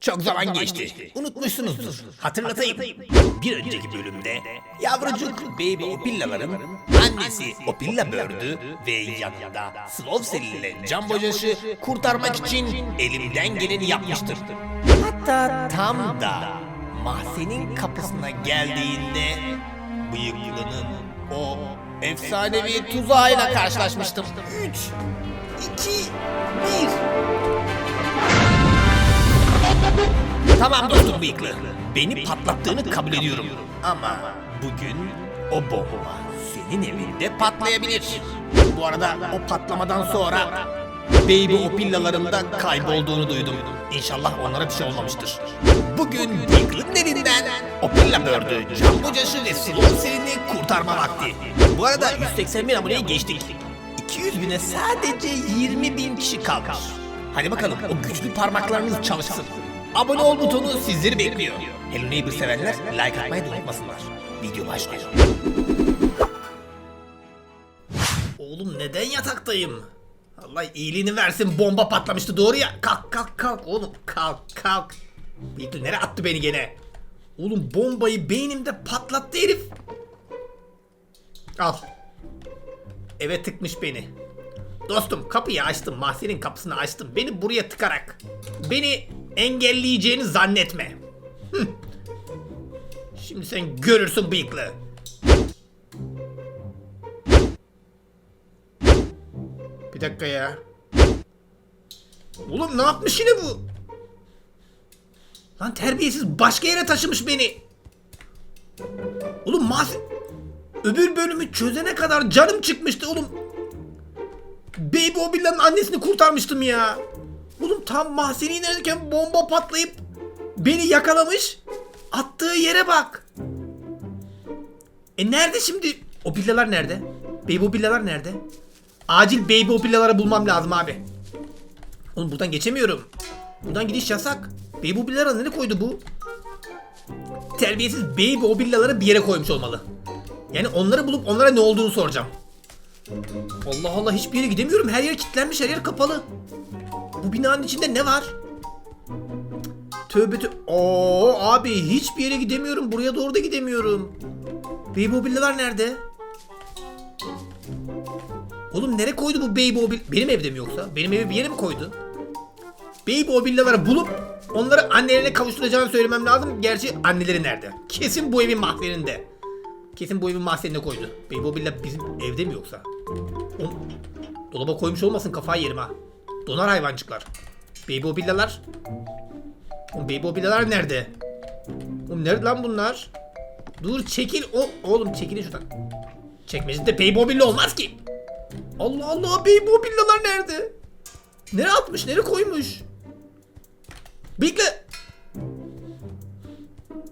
Çok zaman geçti. Unutmuşsunuzdur. Hatırlatayım. Bir önceki bölümde yavrucuk Baby Opilla'ların annesi Opilla Bird'ü ve yanında Slowcell ile Can Bocaşı kurtarmak için elimden geleni yapmıştır. Hatta tam da mahzenin kapısına geldiğinde bıyıklının o efsanevi tuzağıyla karşılaşmıştım. 3, 2, 1. Tamam dostum bıyıklı. Beni patlattığını kabul ediyorum. Ama bugün o bomba senin evinde patlayabilir. Bu arada o patlamadan sonra Baby Opilla'larında kaybolduğunu duydum. İnşallah onlara bir şey olmamıştır. Bugün Bıyıklı'nın elinden Opilla Bird'ü, Can Bocaşı ve Slowcell'ini kurtarma vakti. Bu arada 180 bin aboneyi geçtik. 200 bine sadece 20 bin kişi kalmış. Hadi bakalım o güçlü parmaklarınız çalışsın. Abone ol butonu sizleri bekliyor. Hello Neighbor sevenler like atmayı da unutmasınlar. Video başlıyor. Oğlum neden yataktayım? Allah iyiliğini versin bomba patlamıştı doğru ya. Kalk kalk kalk oğlum kalk kalk. Bıyıklı nereye attı beni gene? Oğlum bombayı beynimde patlattı herif. Al. Eve tıkmış beni. Dostum kapıyı açtım. Mahzenin kapısını açtım. Beni buraya tıkarak. Beni engelleyeceğini zannetme. Şimdi sen görürsün bıyıklı. Bir dakika ya. Oğlum ne yapmış yine bu? Lan terbiyesiz başka yere taşımış beni. Oğlum mas... Öbür bölümü çözene kadar canım çıkmıştı oğlum. Baby Obilla'nın annesini kurtarmıştım ya. Oğlum tam mahzeni inerken bomba patlayıp beni yakalamış. Attığı yere bak. E nerede şimdi? O villalar nerede? Baby o villalar nerede? Acil baby o villaları bulmam lazım abi. Oğlum buradan geçemiyorum. Buradan gidiş yasak. Baby o villalara nereye koydu bu? Terbiyesiz baby o villaları bir yere koymuş olmalı. Yani onları bulup onlara ne olduğunu soracağım. Allah Allah hiçbir yere gidemiyorum. Her yer kilitlenmiş, her yer kapalı. Bu binanın içinde ne var? Tövbe tövbe. Oo abi hiçbir yere gidemiyorum. Buraya doğru da gidemiyorum. Mobilyalar nerede? Oğlum nereye koydu bu baby mobil? Benim evde mi yoksa? Benim evi bir yere mi koydu? Mobilyaları bulup onları annelerine kavuşturacağını söylemem lazım. Gerçi anneleri nerede? Kesin bu evin mahzeninde. Kesin bu evin mahzenine koydu. Mobilya bizim evde mi yoksa? Oğlum, dolaba koymuş olmasın kafayı yerim ha. Donar hayvancıklar. Baby mobilyalar. Oğlum baby mobilyalar nerede? Oğlum nerede lan bunlar? Dur çekil. O oğlum çekilin şuradan. Çekmecede baby mobilya olmaz ki. Allah Allah baby mobilyalar nerede? Nereye atmış? Nereye koymuş? Bekle.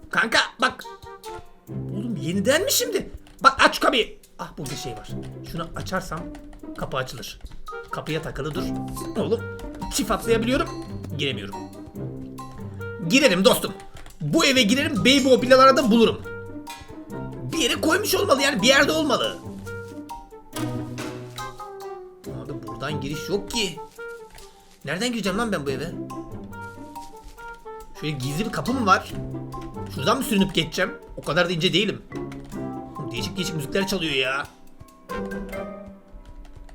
Kanka bak. Oğlum yeniden mi şimdi? Bak aç kapıyı. Ah burada şey var. Şunu açarsam kapı açılır. Kapıya takılı dur. Oğlum çift atlayabiliyorum. Giremiyorum. Girerim dostum. Bu eve girerim baby mobilyalara da bulurum. Bir yere koymuş olmalı yani bir yerde olmalı. Abi buradan giriş yok ki. Nereden gireceğim lan ben bu eve? Şöyle gizli bir kapı mı var? Şuradan mı sürünüp geçeceğim? O kadar da ince değilim. Değişik değişik müzikler çalıyor ya.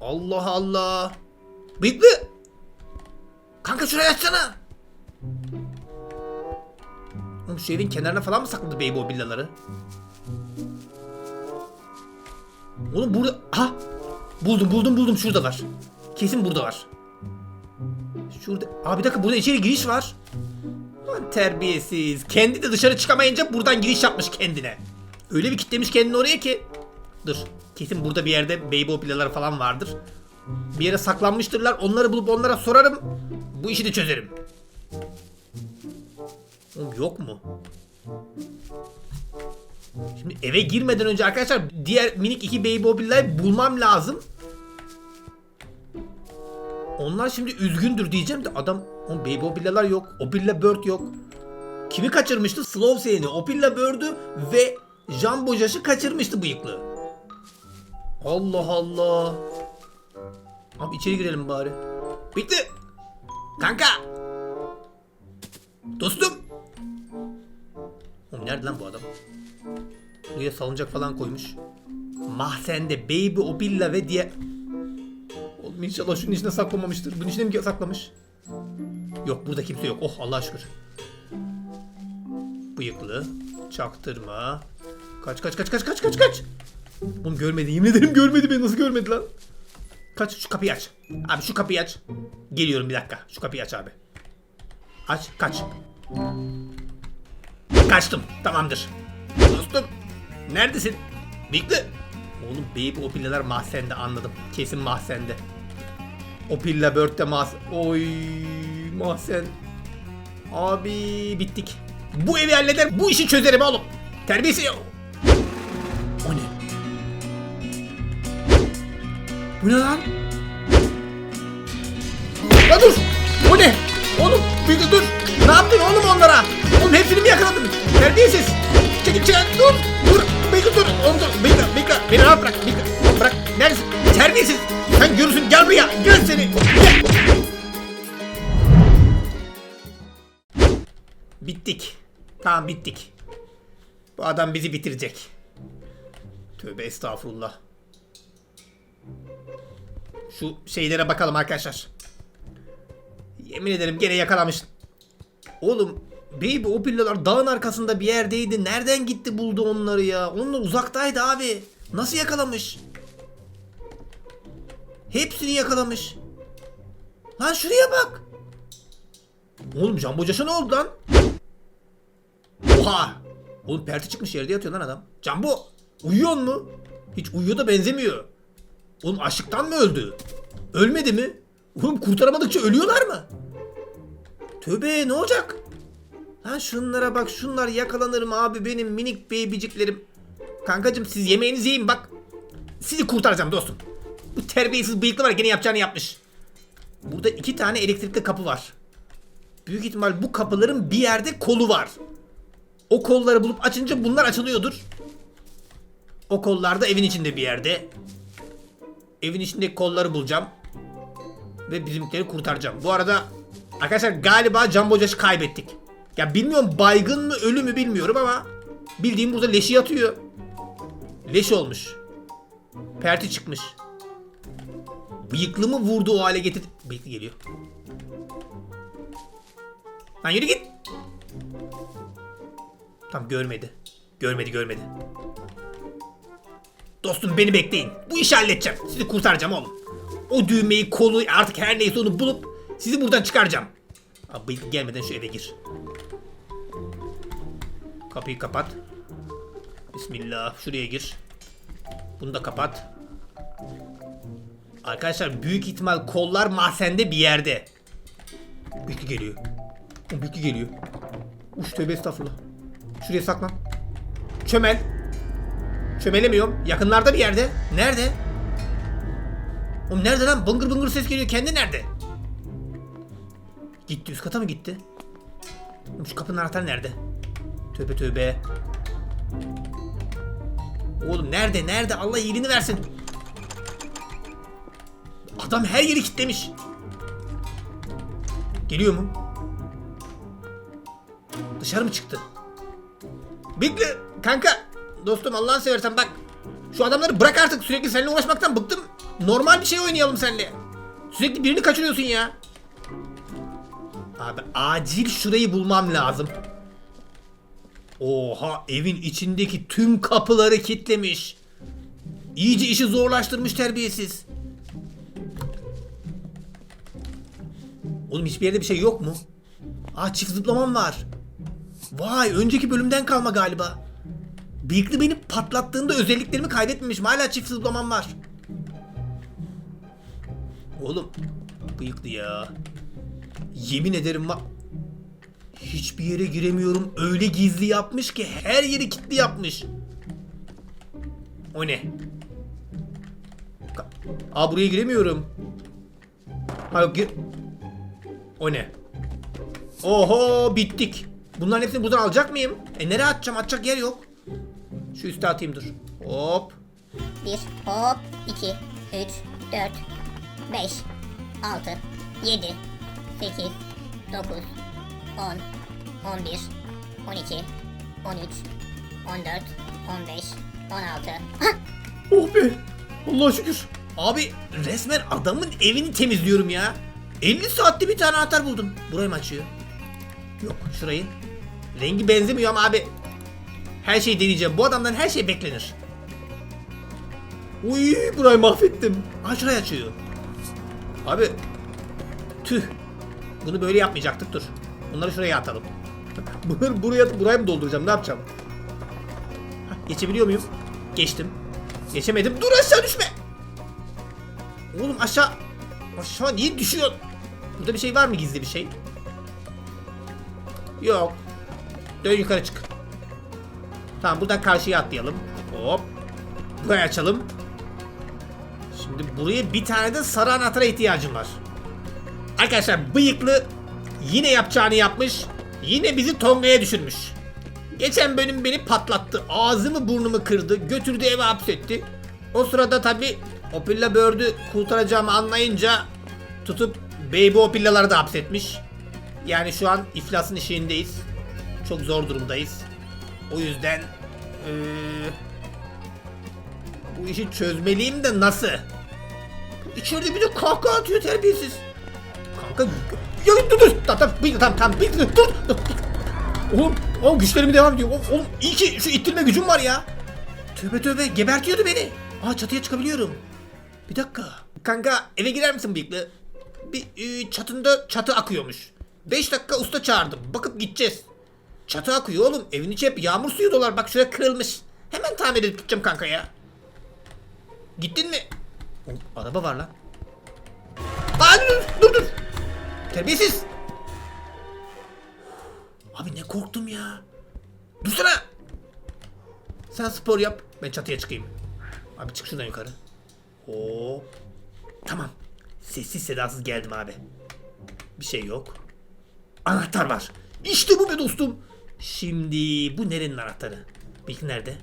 Allah Allah. Bıyıklı. Kanka şurayı açsana. Oğlum şu evin kenarına falan mı sakladı baby o villaları? Oğlum burada... Ha! Buldum buldum buldum şurada var. Kesin burada var. Şurada... Abi bir dakika burada içeri giriş var. Lan terbiyesiz. Kendi de dışarı çıkamayınca buradan giriş yapmış kendine. Öyle bir kitlemiş kendini oraya ki. Dur. Kesin burada bir yerde baby opilaları falan vardır. Bir yere saklanmıştırlar. Onları bulup onlara sorarım. Bu işi de çözerim. Oğlum yok mu? Şimdi eve girmeden önce arkadaşlar diğer minik iki baby opilayı bulmam lazım. Onlar şimdi üzgündür diyeceğim de adam o baby opillalar yok. Opilla bird yok. Kimi kaçırmıştı? Slowcell'i, Opilla bird'ü ve Jumbo Josh'ı kaçırmıştı bıyıklı. Allah Allah. Abi içeri girelim bari. Bitti. Kanka. Dostum. Oğlum nerede lan bu adam? Buraya salıncak falan koymuş. Mahzende Baby Obilla ve diye... Oğlum inşallah şunun içine saklamamıştır. Bunun içine mi saklamış? Yok burada kimse yok. Oh Allah'a şükür. Bıyıklı. Çaktırma. Kaç kaç kaç kaç kaç kaç kaç. Oğlum görmedi. Yemin ederim görmedi beni. Nasıl görmedi lan? Kaç şu kapıyı aç. Abi şu kapıyı aç. Geliyorum bir dakika. Şu kapıyı aç abi. Aç kaç. Kaçtım. Tamamdır. Dostum. Neredesin? Bıyıklı. Oğlum baby o pilleler mahzende anladım. Kesin mahzende. O pilla börtte mahz... Oy mahzen. Abi bittik. Bu evi halleder bu işi çözerim oğlum. Terbiyesi. Bu ne lan? Lan dur! O ne? Oğlum bir dur, dur. Ne yaptın oğlum onlara? Oğlum hepsini mi yakaladın? Terbiyesiz. Çekil çekil dur. Dur. Bekle dur. Oğlum dur. Bekle bekle. Beni rahat bırak. Bekle. Bırak. Neredesin? Terbiyesiz. Sen görürsün. Gel buraya. Gel seni. Gel. Bittik. Tamam bittik. Bu adam bizi bitirecek. Tövbe estağfurullah. Şu şeylere bakalım arkadaşlar. Yemin ederim gene yakalamış. Oğlum baby o pillalar dağın arkasında bir yerdeydi. Nereden gitti buldu onları ya? Onlar uzaktaydı abi. Nasıl yakalamış? Hepsini yakalamış. Lan şuraya bak. Oğlum Jumbo Josh'a ne oldu lan? Oha! Oğlum perti çıkmış yerde yatıyor lan adam. Jumbo! Uyuyor mu? Hiç uyuyor da benzemiyor. Oğlum açlıktan mı öldü? Ölmedi mi? Oğlum kurtaramadıkça ölüyorlar mı? Tövbe ne olacak? Lan şunlara bak şunlar yakalanır mı abi benim minik beybiciklerim. Kankacım siz yemeğinizi yiyin bak. Sizi kurtaracağım dostum. Bu terbiyesiz bıyıklı var gene yapacağını yapmış. Burada iki tane elektrikli kapı var. Büyük ihtimal bu kapıların bir yerde kolu var. O kolları bulup açınca bunlar açılıyordur. O kollar da evin içinde bir yerde. Evin içindeki kolları bulacağım. Ve bizimkileri kurtaracağım. Bu arada arkadaşlar galiba Jumbo Josh'ı kaybettik. Ya bilmiyorum baygın mı ölü mü bilmiyorum ama bildiğim burada leşi yatıyor. Leş olmuş. Perti çıkmış. Bıyıklı mı vurdu o hale getirdi. Bıyıklı geliyor. Lan yürü git. Tam görmedi. Görmedi görmedi. Dostum beni bekleyin. Bu işi halledeceğim. Sizi kurtaracağım oğlum. O düğmeyi, kolu artık her neyse onu bulup sizi buradan çıkaracağım. Abi gelmeden şu eve gir. Kapıyı kapat. Bismillah. Şuraya gir. Bunu da kapat. Arkadaşlar büyük ihtimal kollar mahzende bir yerde. Bıyıklı geliyor. O bıyıklı geliyor. Uş tövbe estağfurullah. Şuraya saklan. Çömel. Çömelemiyorum. Yakınlarda bir yerde. Nerede? Oğlum nerede lan? Bıngır bıngır ses geliyor. Kendi nerede? Gitti. Üst kata mı gitti? Oğlum şu kapının anahtarı nerede? Tövbe tövbe. Oğlum nerede? Nerede? Allah iyiliğini versin. Adam her yeri kilitlemiş. Geliyor mu? Dışarı mı çıktı? Bekle kanka. Dostum Allah'ını seversen bak. Şu adamları bırak artık sürekli seninle uğraşmaktan bıktım. Normal bir şey oynayalım seninle. Sürekli birini kaçırıyorsun ya. Abi acil şurayı bulmam lazım. Oha evin içindeki tüm kapıları kilitlemiş. İyice işi zorlaştırmış terbiyesiz. Oğlum hiçbir yerde bir şey yok mu? Aa çift zıplamam var. Vay önceki bölümden kalma galiba. Bıyıklı beni patlattığında özelliklerimi kaybetmemişim. Hala çift zıplamam var. Oğlum bıyıklı ya. Yemin ederim var. Hiçbir yere giremiyorum. Öyle gizli yapmış ki her yeri kilitli yapmış. O ne? Aa buraya giremiyorum. Ha yok gir. O ne? Oho bittik. Bunların hepsini buradan alacak mıyım? E nereye atacağım? Atacak yer yok. Şu üste atayım dur. Hop. 1, hop, 2, 3, 4, 5, 6, 7, 8, 9, 10, 11, 12, 13, 14, 15, 16. Hah! Oh be. Allah'a şükür. Abi resmen adamın evini temizliyorum ya. 50 saatte bir tane anahtar buldum. Burayı mı açıyor? Yok şurayı. Rengi benzemiyor ama abi. Her şeyi deneyeceğim. Bu adamdan her şey beklenir. Uy burayı mahvettim. Şurayı açıyor. Abi. Tüh. Bunu böyle yapmayacaktık dur. Bunları şuraya atalım. Buraya buraya mı dolduracağım? Ne yapacağım? Geçebiliyor muyum? Geçtim. Geçemedim. Dur aşağı düşme. Oğlum aşağı. Aşağı niye düşüyorsun? Burada bir şey var mı gizli bir şey? Yok. Dön yukarı çık. Tamam buradan karşıya atlayalım. Hop. Burayı açalım. Şimdi buraya bir tane de sarı anahtara ihtiyacım var. Arkadaşlar bıyıklı yine yapacağını yapmış. Yine bizi Tonga'ya düşürmüş. Geçen bölüm beni patlattı. Ağzımı burnumu kırdı. Götürdü eve hapsetti. O sırada tabi Opilla Bird'ü kurtaracağımı anlayınca tutup Baby Opilla'ları da hapsetmiş. Yani şu an iflasın eşiğindeyiz. Çok zor durumdayız. O yüzden eee, bu işi çözmeliyim de nasıl? İçeride bir de kahkaha atıyor terbiyesiz. Kanka ya dur dur tamam tamam tamam tamam bir- dur dur. Oğlum, oğlum güçlerimi devam ediyor. Oğlum, oğlum iyi ki şu ittirme gücüm var ya. Tövbe tövbe gebertiyordu beni. Aa çatıya çıkabiliyorum. Bir dakika. Kanka eve girer misin bıyıklı? Bir e, çatında çatı akıyormuş. 5 dakika usta çağırdım. Bakıp gideceğiz. Çatı akıyor oğlum. Evin içi hep yağmur suyu dolar. Bak şuraya kırılmış. Hemen tamir edip gideceğim kanka ya. Gittin mi? Oğlum, araba var lan. Aa, dur dur dur. Terbiyesiz. Abi ne korktum ya. Dursana. Sen spor yap. Ben çatıya çıkayım. Abi çık şuradan yukarı. Hop. Tamam. Sessiz sedasız geldim abi. Bir şey yok. Anahtar var. İşte bu be dostum. Şimdi bu nerenin anahtarı? Bilgi nerede?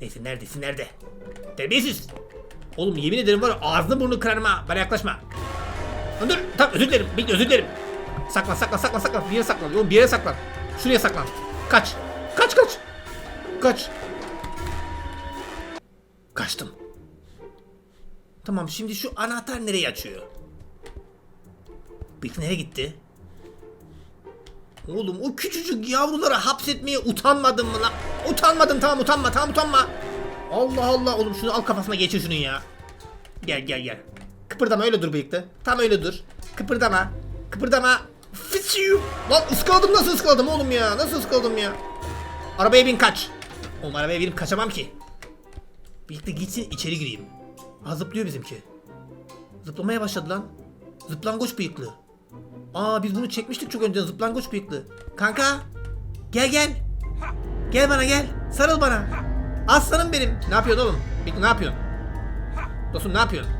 Neyse neredesin nerede? Terbiyesiz. Oğlum yemin ederim var ağzını burnunu kırarım ha. Bana yaklaşma. Dur tamam özür dilerim. Bekle özür dilerim. Saklan saklan saklan saklan. Bir yere saklan. Oğlum bir yere saklan. Şuraya saklan. Kaç. Kaç kaç. Kaç. Kaçtım. Tamam şimdi şu anahtar nereye açıyor? Peki nereye gitti? Oğlum o küçücük yavruları hapsetmeye utanmadın mı lan? Utanmadın tamam utanma tamam utanma. Allah Allah oğlum şunu al kafasına geçir şunun ya. Gel gel gel. Kıpırdama öyle dur bıyıklı. Tam öyle dur. Kıpırdama. Kıpırdama. Fıçıyım. Lan ıskaladım nasıl ıskaladım oğlum ya? Nasıl ıskaladım ya? Arabaya bin kaç. Oğlum arabaya binip kaçamam ki. Birlikte gitsin içeri gireyim. Ha zıplıyor bizimki. Zıplamaya başladı lan. Zıplangoç bıyıklı. Aa biz bunu çekmiştik çok önce zıplangoç bıyıklı. Kanka. Gel gel. Gel bana gel. Sarıl bana. Aslanım benim. Ne yapıyorsun oğlum? Bıyıklı ne yapıyorsun? Dostum ne yapıyorsun?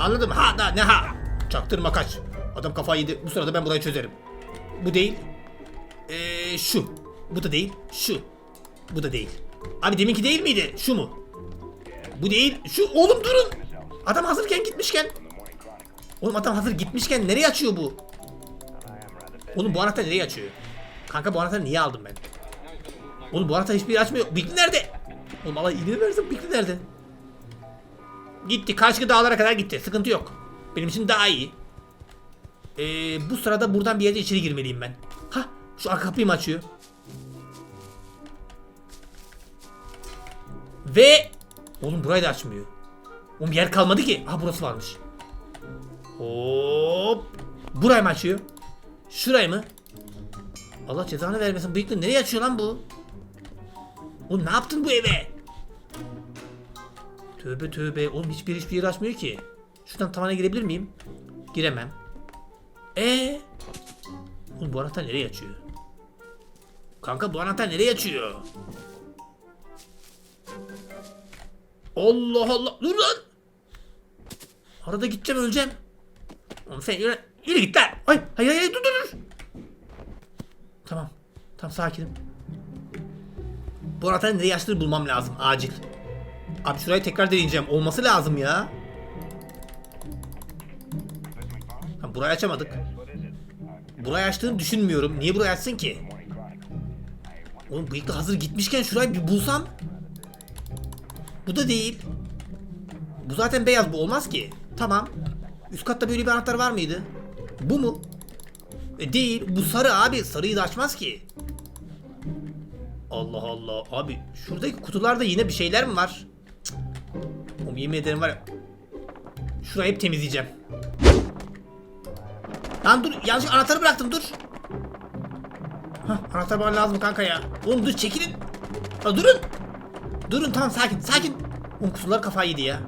Anladım. Ha da ne ha? Çaktırma kaç. Adam kafayı yedi. Bu sırada ben burayı çözerim. Bu değil. Ee, şu. Bu da değil. Şu. Bu da değil. Abi deminki değil miydi? Şu mu? Bu değil. Şu. Oğlum durun. Adam hazırken gitmişken. Oğlum adam hazır gitmişken nereye açıyor bu? Oğlum bu anahtar nereye açıyor? Kanka bu anahtarı niye aldım ben? Oğlum bu anahtar hiçbir yere açmıyor. Bikli nerede? Oğlum Allah iyiliğini versin Bikli nerede? Gitti. Karşı dağlara kadar gitti. Sıkıntı yok. Benim için daha iyi. Ee, bu sırada buradan bir yere içeri girmeliyim ben. Ha, şu arka kapıyı mı açıyor? Ve oğlum burayı da açmıyor. Oğlum yer kalmadı ki. Ha burası varmış. Hop. Burayı mı açıyor? Şurayı mı? Allah cezanı vermesin. Bıyıklı nereye açıyor lan bu? Oğlum ne yaptın bu eve? Tövbe tövbe. Oğlum hiçbir hiçbir yer açmıyor ki. Şuradan tavana girebilir miyim? Giremem. E Oğlum bu anahtar nereye açıyor? Kanka bu anahtar nereye açıyor? Allah Allah. Dur lan. Arada gideceğim öleceğim. Oğlum sen yürü, yürü git lan. Ay hayır hayır dur dur dur. Tamam. Tamam sakinim. Bu anahtarı nereye bulmam lazım acil. Abi şurayı tekrar deneyeceğim. Olması lazım ya. Ha, burayı açamadık. Burayı açtığını düşünmüyorum. Niye burayı açsın ki? Oğlum bıyıklı hazır gitmişken şurayı bir bulsam. Bu da değil. Bu zaten beyaz bu olmaz ki. Tamam. Üst katta böyle bir anahtar var mıydı? Bu mu? E değil. Bu sarı abi. Sarıyı da açmaz ki. Allah Allah. Abi şuradaki kutularda yine bir şeyler mi var? Cık. Oğlum yemin ederim var ya. Şurayı hep temizleyeceğim. Lan dur yanlış anahtarı bıraktım dur. Hah anahtar bana lazım kanka ya. Oğlum dur çekilin. Ha, durun. Durun tamam sakin sakin. Oğlum kutular kafayı yedi ya.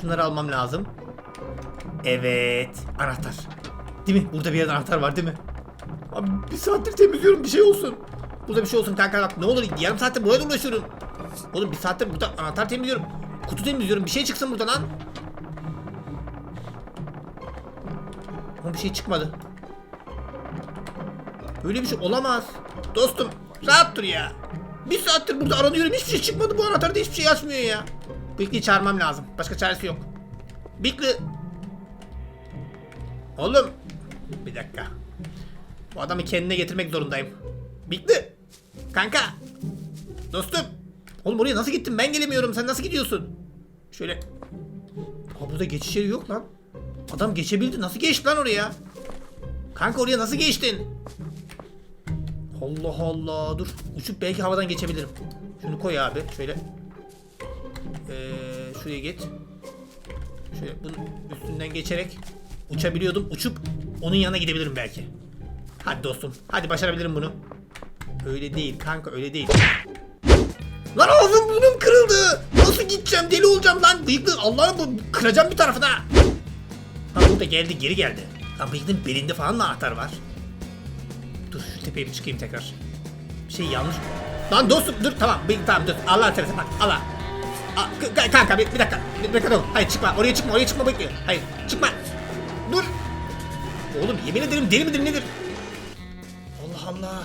Şunları almam lazım. Evet anahtar. Değil mi? Burada bir yerde anahtar var değil mi? Abi bir saattir temizliyorum bir şey olsun. Burada bir şey olsun kanka bak ne olur yarım saattir buraya uğraşıyorum. Oğlum bir saattir burada anahtar temizliyorum. Kutu temizliyorum bir şey çıksın buradan lan. Ama bir şey çıkmadı. Böyle bir şey olamaz. Dostum rahat dur ya. Bir saattir burada aranıyorum hiçbir şey çıkmadı bu anahtar da hiçbir şey açmıyor ya. Bikli'yi çağırmam lazım. Başka çaresi yok. Bikli. Oğlum. Bir dakika. Bu adamı kendine getirmek zorundayım. Bikli. Kanka. Dostum. Oğlum oraya nasıl gittin? Ben gelemiyorum. Sen nasıl gidiyorsun? Şöyle. Ha burada geçiş yeri yok lan. Adam geçebildi. Nasıl geçti lan oraya? Kanka oraya nasıl geçtin? Allah Allah. Dur. Uçup belki havadan geçebilirim. Şunu koy abi. Şöyle. Ee, şuraya geç. Şöyle bunun üstünden geçerek uçabiliyordum. Uçup onun yanına gidebilirim belki. Hadi dostum. Hadi başarabilirim bunu. Öyle değil kanka öyle değil. Lan ağzım burnum kırıldı. Nasıl gideceğim deli olacağım lan. Bıyıklı Allah'ım bu kıracağım bir tarafına. Lan bu da geldi geri geldi. Lan bıyıklının belinde falan mı anahtar var? Dur şu tepeye bir çıkayım tekrar. Bir şey yanlış. Lan dostum dur tamam bıyık tamam dur. Allah seversen bak Allah. K- kanka bir, bir dakika. Bir, bir dakika dur. Hayır çıkma oraya çıkma oraya çıkma bıyıklı. Hayır çıkma. Oğlum yemin ederim deli midir nedir? Allah Allah.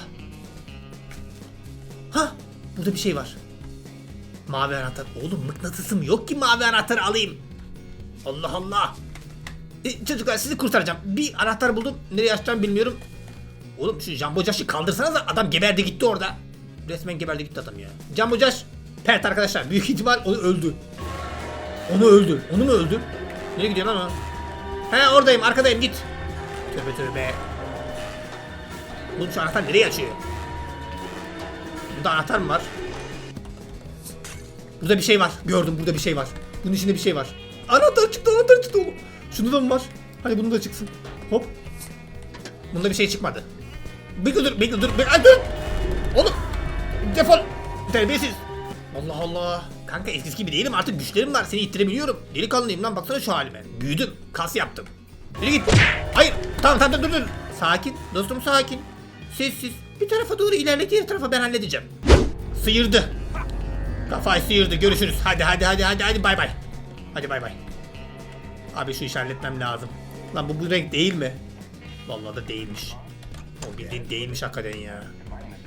Ha burada bir şey var. Mavi anahtar. Oğlum mıknatısım yok ki mavi anahtarı alayım. Allah Allah. E, çocuklar sizi kurtaracağım. Bir anahtar buldum. Nereye açacağım bilmiyorum. Oğlum şu Jumbo Josh'ı kaldırsanız adam geberdi gitti orada. Resmen geberdi gitti adam ya. Jumbo Josh pert arkadaşlar. Büyük ihtimal onu öldü. Onu öldü. Onu mu öldü? Nereye gidiyor lan o? He oradayım arkadayım git. Tövbe tövbe. Oğlum şu anahtar nereye açıyor? Burada anahtar mı var? Burada bir şey var. Gördüm burada bir şey var. Bunun içinde bir şey var. Anahtar çıktı anahtar çıktı oğlum. Şunu da mı var? Hadi bunu da çıksın. Hop. Bunda bir şey çıkmadı. Bekle dur bekle dur. Bekle, dur. Oğlum. Defol. Terbiyesiz. Allah Allah. Kanka eskisi gibi değilim artık güçlerim var seni ittirebiliyorum. Delikanlıyım lan baksana şu halime. Büyüdüm. Kas yaptım. Yürü git. Hayır. Tamam tamam dur dur. Sakin. Dostum sakin. Sessiz. Bir tarafa doğru ilerle diğer tarafa ben halledeceğim. Sıyırdı. Kafayı sıyırdı. Görüşürüz. Hadi hadi hadi hadi hadi bay bay. Hadi bay bay. Abi şu işi halletmem lazım. Lan bu bu renk değil mi? Vallahi da değilmiş. O bildiğin değilmiş hakikaten ya.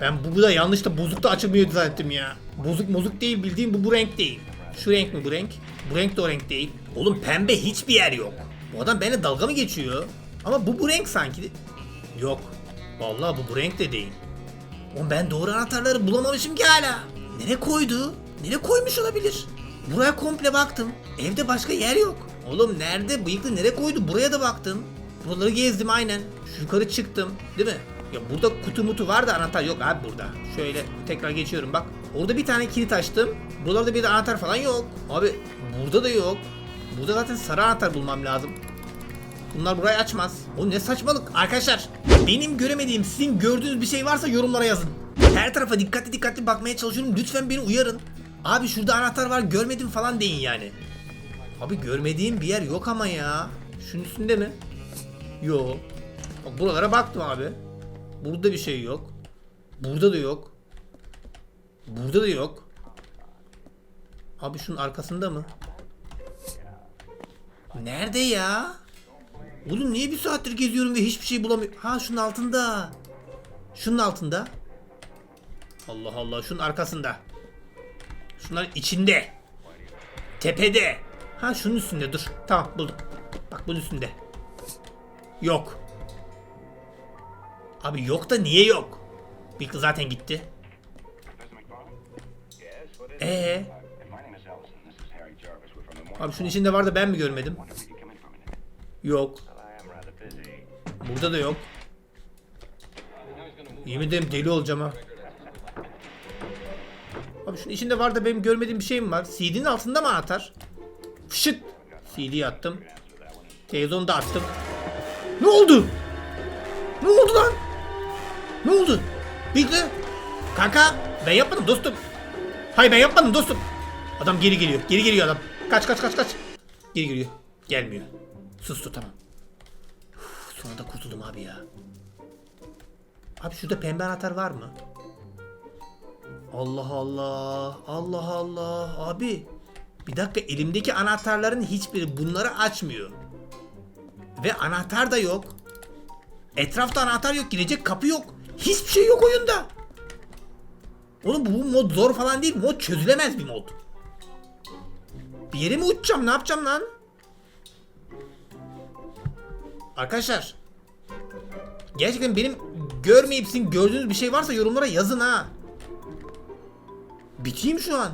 Ben bu, bu da yanlış da bozuk da açılmıyordu zannettim ya. Bozuk bozuk değil bildiğim bu bu renk değil. Şu renk mi bu renk? Bu renk de o renk değil. Oğlum pembe hiçbir yer yok. Bu adam benimle dalga mı geçiyor? Ama bu bu renk sanki. Yok. Vallahi bu bu renk de değil. Oğlum ben doğru anahtarları bulamamışım ki hala. Nereye koydu? Nereye koymuş olabilir? Buraya komple baktım. Evde başka yer yok. Oğlum nerede? Bıyıklı nereye koydu? Buraya da baktım. Buraları gezdim aynen. Yukarı çıktım. Değil mi? Ya burada kutu mutu var da anahtar yok abi burada. Şöyle tekrar geçiyorum bak. Orada bir tane kilit açtım. Buralarda bir de anahtar falan yok. Abi burada da yok. Burada zaten sarı anahtar bulmam lazım. Bunlar burayı açmaz. O ne saçmalık. Arkadaşlar benim göremediğim sizin gördüğünüz bir şey varsa yorumlara yazın. Her tarafa dikkatli dikkatli bakmaya çalışıyorum. Lütfen beni uyarın. Abi şurada anahtar var görmedim falan deyin yani. Abi görmediğim bir yer yok ama ya. Şunun üstünde mi? Yok. Bak buralara baktım abi. Burada bir şey yok. Burada da yok. Burada da yok. Abi şunun arkasında mı? Nerede ya? Oğlum niye bir saattir geziyorum ve hiçbir şey bulamıyorum? Ha şunun altında. Şunun altında. Allah Allah şunun arkasında. Şunların içinde. Tepede. Ha şunun üstünde dur. Tamam buldum. Bak bunun üstünde. Yok. Abi yok da niye yok? Bıyıklı zaten gitti. Ee, abi şunun içinde var da ben mi görmedim? Yok. Burada da yok. Yemin ederim deli olacağım ha. Abi şunun içinde var da benim görmediğim bir şey mi var? CD'nin altında mı anahtar? Fışıt. CD'yi attım. Televizyonu da attım. Ne oldu? Ne oldu lan? Ne oldu? Bıyıklı. Kanka ben yapmadım dostum. Hayır ben yapmadım dostum. Adam geri geliyor. Geri geliyor adam. Kaç kaç kaç kaç. Geri geliyor. Gelmiyor. Sustu tamam. Uf, sonra kurtuldum abi ya. Abi şurada pembe anahtar var mı? Allah Allah. Allah Allah. Abi. Bir dakika elimdeki anahtarların hiçbiri bunları açmıyor. Ve anahtar da yok. Etrafta anahtar yok. Girecek kapı yok. Hiçbir şey yok oyunda. Oğlum bu mod zor falan değil. Mod çözülemez bir mod. Bir yere mi uçacağım? Ne yapacağım lan? Arkadaşlar. Gerçekten benim görmeyip sizin gördüğünüz bir şey varsa yorumlara yazın ha. Biteyim şu an.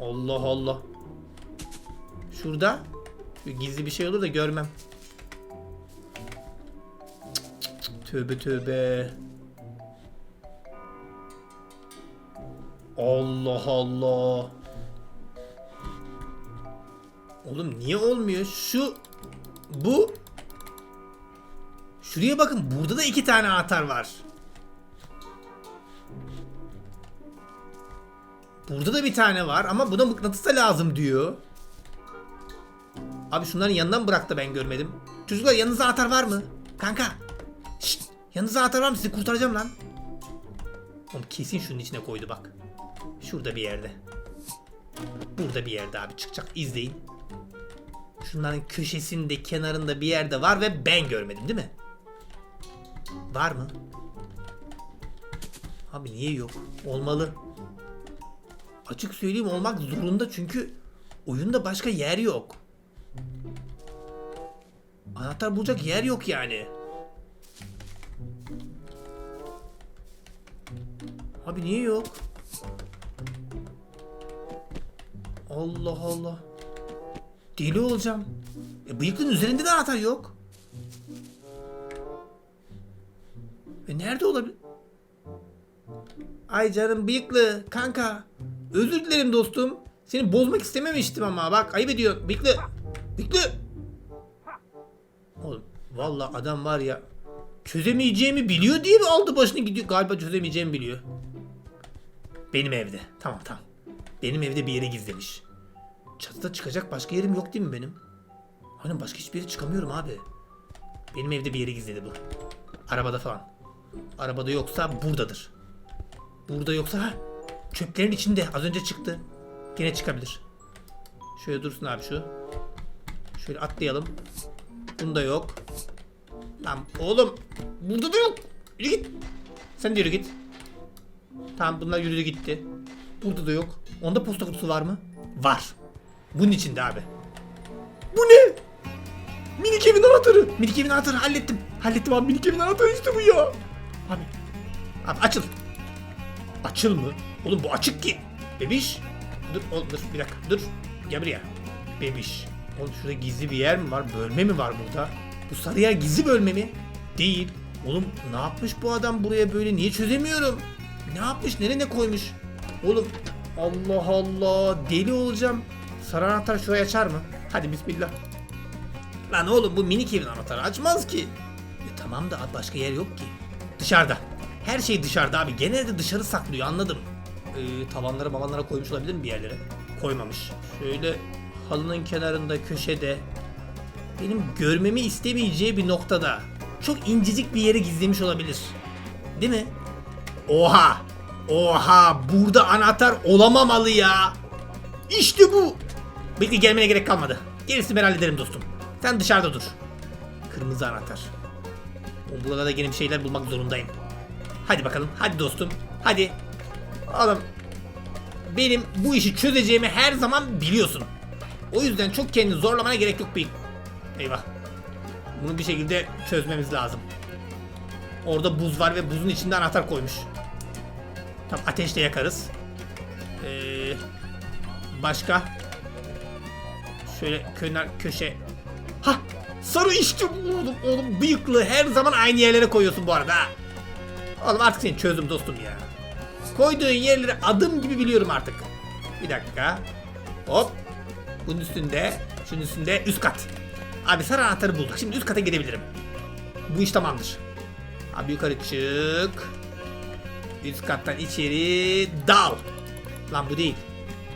Allah Allah. Şurada gizli bir şey olur da görmem. Tövbe tövbe. Allah Allah. Oğlum niye olmuyor? Şu bu Şuraya bakın burada da iki tane anahtar var. Burada da bir tane var ama buna mıknatıs da lazım diyor. Abi şunların yanından bırak da ben görmedim. Çocuklar yanınızda anahtar var mı? Kanka. Şşt, yanınızda anahtar var mı? Sizi kurtaracağım lan. Oğlum kesin şunun içine koydu bak. Şurada bir yerde. Burada bir yerde abi çıkacak. İzleyin. Şunların köşesinde, kenarında bir yerde var ve ben görmedim değil mi? Var mı? Abi niye yok? Olmalı. Açık söyleyeyim olmak zorunda çünkü oyunda başka yer yok. Anahtar bulacak yer yok yani. Abi niye yok? Allah Allah. Deli olacağım. E, bıyıkın üzerinde de anahtar yok. E nerede olabilir? Ay canım bıyıklı kanka. Özür dilerim dostum. Seni bozmak istememiştim ama bak ayıp ediyor. Bıyıklı. Bıyıklı. Oğlum vallahi adam var ya çözemeyeceğimi biliyor diye mi aldı başını gidiyor? Galiba çözemeyeceğimi biliyor. Benim evde. Tamam tamam. Benim evde bir yere gizlemiş. Çatıda çıkacak başka yerim yok değil mi benim? Hani başka hiçbir yere çıkamıyorum abi. Benim evde bir yere gizledi bu. Arabada falan. Arabada yoksa buradadır. Burada yoksa ha çöplerin içinde az önce çıktı. Yine çıkabilir. Şöyle dursun abi şu. Şöyle atlayalım. Bunda yok. Lan oğlum burada da yok. Yürü git. Sen de yürü git. Tamam bunlar yürüdü gitti. Burada da yok. Onda posta kutusu var mı? Var. Bunun içinde abi. Bu ne? Minik evin anahtarı. Minik evin anahtarı hallettim. Hallettim abi minik evin anahtarı işte bu ya. Abi. Abi açıl. Açıl mı? Oğlum bu açık ki. Bebiş. Dur oğlum dur bir dakika dur. Gel buraya. Bebiş. Oğlum şurada gizli bir yer mi var? Bölme mi var burada? Bu sarı yer gizli bölme mi? Değil. Oğlum ne yapmış bu adam buraya böyle? Niye çözemiyorum? Ne yapmış? Nereye ne koymuş? Oğlum Allah Allah deli olacağım. Sarı anahtar şurayı açar mı? Hadi bismillah. Lan oğlum bu minik evin anahtarı açmaz ki. E tamam da başka yer yok ki. Dışarıda. Her şey dışarıda abi. Genelde dışarı saklıyor anladım. Ee, tavanlara babanlara koymuş olabilir mi bir yerlere? Koymamış. Şöyle halının kenarında köşede benim görmemi istemeyeceği bir noktada çok incecik bir yere gizlemiş olabilir. Değil mi? Oha! Oha! Burada anahtar olamamalı ya! İşte bu! Bekle gelmene gerek kalmadı. Gerisini ben hallederim dostum. Sen dışarıda dur. Kırmızı anahtar. Burada da yeni bir şeyler bulmak zorundayım. Hadi bakalım. Hadi dostum. Hadi. Oğlum. Benim bu işi çözeceğimi her zaman biliyorsun. O yüzden çok kendini zorlamana gerek yok beyim. Eyvah. Bunu bir şekilde çözmemiz lazım. Orada buz var ve buzun içinde anahtar koymuş. Tam ateşle yakarız. Ee, başka? Şöyle kenar köşe. Ha! Sarı işte oğlum. Oğlum bıyıklı her zaman aynı yerlere koyuyorsun bu arada. Oğlum artık seni çözdüm dostum ya. Koyduğun yerleri adım gibi biliyorum artık. Bir dakika. Hop. Bunun üstünde, şunun üstünde üst kat. Abi sarı anahtarı bulduk. Şimdi üst kata gidebilirim. Bu iş tamamdır. Abi yukarı çık. Üst kattan içeri dal. Lan bu değil.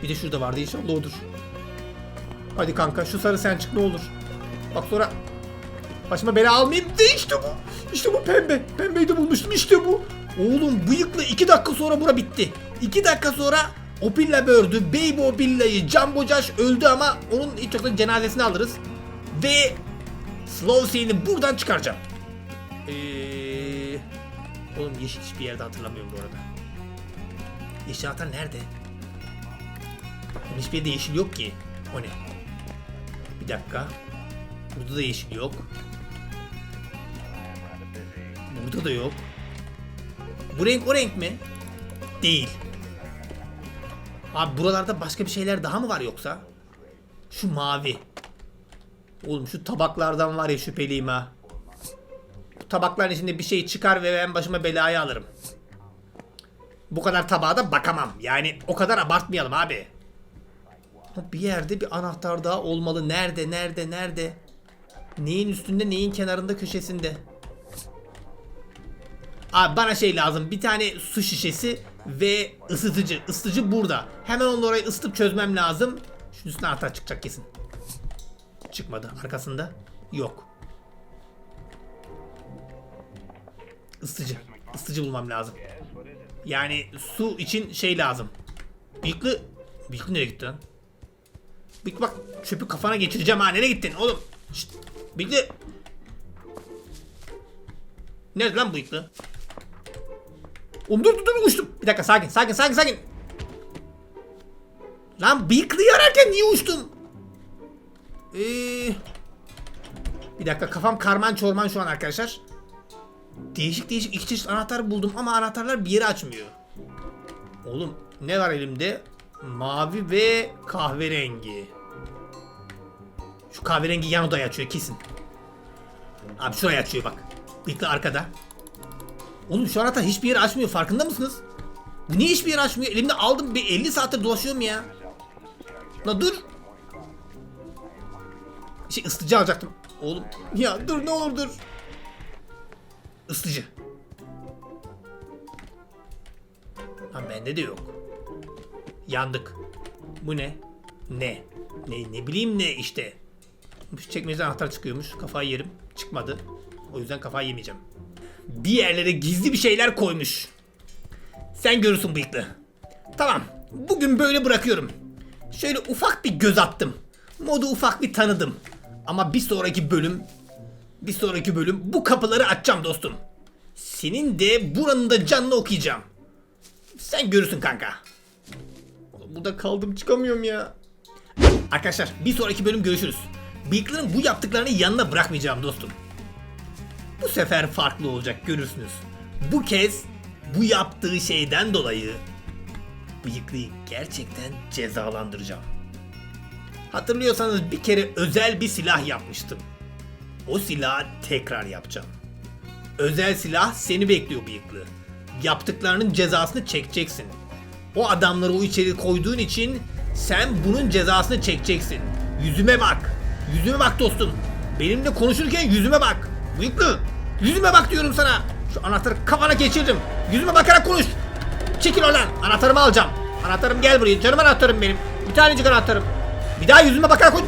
Bir de şurada vardı inşallah odur. Hadi kanka şu sarı sen çık ne olur. Bak sonra başıma bela almayayım de işte bu. İşte bu pembe. Pembeyi de bulmuştum işte bu. Oğlum bıyıklı 2 dakika sonra bura bitti. 2 dakika sonra Opilla bördü. Baby Opilla'yı Jumbo Josh öldü ama onun hiç yoksa cenazesini alırız. Ve Slow Sail'i buradan çıkaracağım. Eee... Oğlum yeşil hiçbir yerde hatırlamıyorum bu arada. Yeşil anahtar nerede? Hiçbir yerde yeşil yok ki. O ne? Dakika. Burada da yeşil yok. Burada da yok. Bu renk o renk mi? Değil. Abi buralarda başka bir şeyler daha mı var yoksa? Şu mavi. Oğlum şu tabaklardan var ya şüpheliyim ha. Bu tabakların içinde bir şey çıkar ve ben başıma belayı alırım. Bu kadar tabağa da bakamam. Yani o kadar abartmayalım abi. Bir yerde bir anahtar daha olmalı. Nerede, nerede, nerede? Neyin üstünde, neyin kenarında, köşesinde? Abi bana şey lazım. Bir tane su şişesi ve ısıtıcı. Isıtıcı burada. Hemen onu orayı ısıtıp çözmem lazım. Şunun üstüne anahtar çıkacak kesin. Çıkmadı. Arkasında yok. Isıtıcı. Isıtıcı bulmam lazım. Yani su için şey lazım. Bıyıklı... Bıyıklı nereye gitti lan? Bıyıklı bak çöpü kafana geçireceğim ha. Nereye gittin oğlum? Şşt. Bıyıklı. Nerede lan bıyıklı? Oğlum dur dur dur uçtum. Bir dakika sakin sakin sakin sakin. Lan bıyıklıyı ararken niye uçtun? Ee, bir dakika kafam karman çorman şu an arkadaşlar. Değişik değişik iki çeşit anahtar buldum ama anahtarlar bir yeri açmıyor. Oğlum ne var elimde? Mavi ve kahverengi. Şu kahverengi yan odayı açıyor kesin. Abi şurayı açıyor bak. Bıyıklı arkada. Oğlum şu anahtar hiçbir yeri açmıyor farkında mısınız? Niye hiçbir yeri açmıyor? Elimde aldım bir 50 saattir dolaşıyorum ya. La dur. Şey ısıtıcı alacaktım. Oğlum ya dur ne olur dur. Isıtıcı. Lan bende de yok. Yandık. Bu ne? Ne? Ne ne bileyim ne işte. Çekmeceden anahtar çıkıyormuş. Kafayı yerim. Çıkmadı. O yüzden kafayı yemeyeceğim. Bir yerlere gizli bir şeyler koymuş. Sen görürsün bıyıklı. Tamam. Bugün böyle bırakıyorum. Şöyle ufak bir göz attım. Modu ufak bir tanıdım. Ama bir sonraki bölüm bir sonraki bölüm bu kapıları açacağım dostum. Senin de buranın da canını okuyacağım. Sen görürsün kanka. Burada kaldım çıkamıyorum ya. Arkadaşlar bir sonraki bölüm görüşürüz. Bıyıkların bu yaptıklarını yanına bırakmayacağım dostum. Bu sefer farklı olacak görürsünüz. Bu kez bu yaptığı şeyden dolayı bıyıklıyı gerçekten cezalandıracağım. Hatırlıyorsanız bir kere özel bir silah yapmıştım. O silahı tekrar yapacağım. Özel silah seni bekliyor bıyıklı. Yaptıklarının cezasını çekeceksin. O adamları o içeri koyduğun için sen bunun cezasını çekeceksin. Yüzüme bak. Yüzüme bak dostum. Benimle konuşurken yüzüme bak. Bıyıklı. Yüzüme bak diyorum sana. Şu anahtarı kafana geçirdim. Yüzüme bakarak konuş. Çekil oradan. Anahtarımı alacağım. Anahtarım gel buraya. Canım anahtarım benim. Bir tanecik anahtarım. Bir daha yüzüme bakarak konuş.